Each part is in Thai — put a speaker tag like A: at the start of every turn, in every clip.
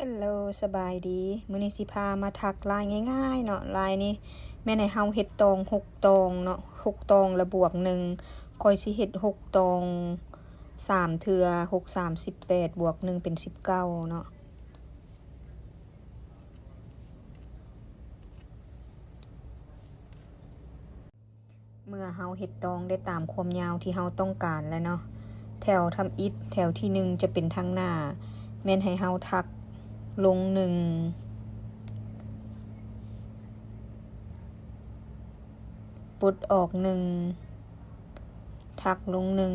A: ฮลโลสบายดีมื้อนี้สิพามาถักลายง่ายๆเนาะลายนี้แม่นให้เฮาเฮ็ดตองหกตองเนาะหกตองและบวกหนึ่งคอยสิเฮ็ดหกตองสามเทือหกสามสิบแปดบวกหนึ่งเป็นสิบเก้าเนาะเมื่อเฮาเฮ็ดตองได้ตามความยาวที่เฮาต้องการแล้วเนาะแถวทำอิฐแถวที่หนึ่งจะเป็นทางหน้าแม่นให้เฮาทัก ลงหนึ่งปุดออกหนึ่งทักลงหนึ่ง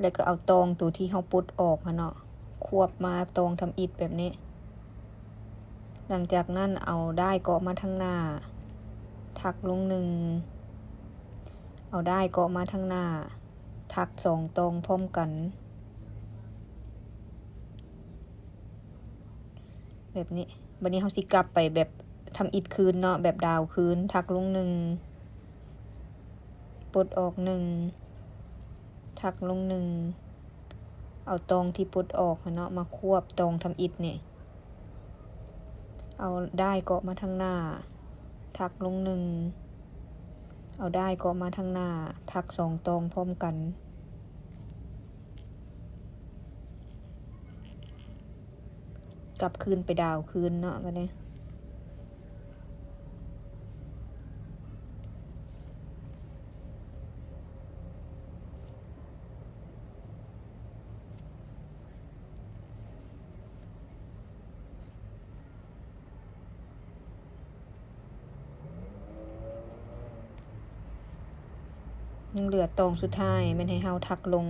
A: แล้วก็เอาตองตัวที่เฮาปุดออกมาเนาะควบมาตองทำอิฐแบบนี้ หลังจากนั้นเอาได้เกาะมาทางหน้าทักลงหนึ่งเอาได้เกาะมาทางหน้าทักสองตองพร้อมกัน แบบนี้วันนี้เขาสิกลับไปแบบทำอิดคืนเนาะแบบดาวคืน ทักลงหนึ่งปลดออกหนึ่งทักลงหนึ่งเอาตองที่ปลดออกเนาะมาควบตองทำอิดเนี่ยเอาได้เกาะมาทางหน้า ทักลงหนึ่งเอาได้เกาะมาทางหน้า ทักสองตองพร้อมกัน กลับคืนไปดาวคืนเนาะวันนี้ยังเหลือตรงสุดท้ายมันให้เฮาทักลง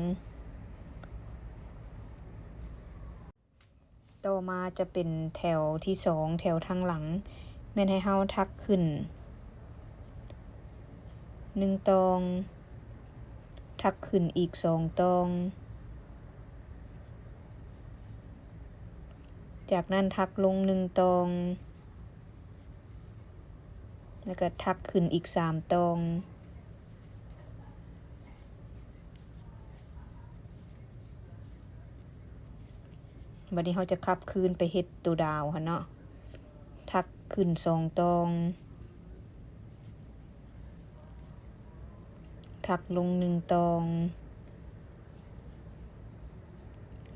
A: ต่อมาจะเป็นแถวที่สองแถวทางหลัง แม่นให้เฮาทักขึ้นหนึ่งตอง ทักขึ้นอีกสองตอง จากนั้นทักลงหนึ่งตอง แล้วก็ทักขึ้นอีกสามตอง วันนี้เขาจะขับคืนไปเฮ็ดตัวดาวค่ะเนาะ ทักขึ้นสองตอง ทักลงหนึ่งตอง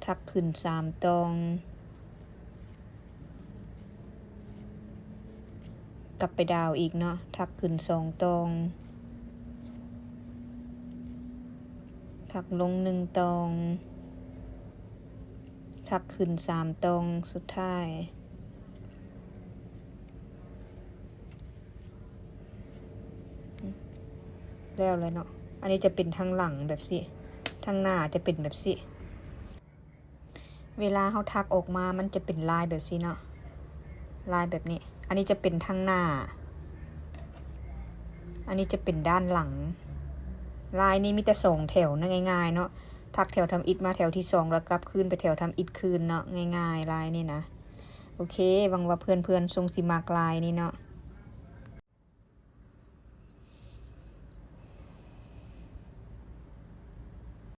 A: ทักขึ้นสามตอง กลับไปดาวอีกเนาะ ทักขึ้นสองตอง ทักลงหนึ่งตอง ทักขึ้นสามตรงสุดท้ายแล้วเลยเนาะ อันนี้จะเป็นทางหลังแบบสิทางหน้าจะเป็นแบบสิ เวลาเขาทักออกมา มันจะเป็นลายแบบสิเนาะ ลายแบบนี้ อันนี้จะเป็นทางหน้า อันนี้จะเป็นด้านหลัง ลายนี้มีแต่สองแถวนะง่าย ๆ เนาะ ทักแถวทำอิดมาแถวที่สองแล้วกลับคืนไปแถวทำอิดคืนเนาะง่ายๆลายนี่นะ โอเคหวังว่าเพื่อนๆทรงสิมากลายนี่เนาะ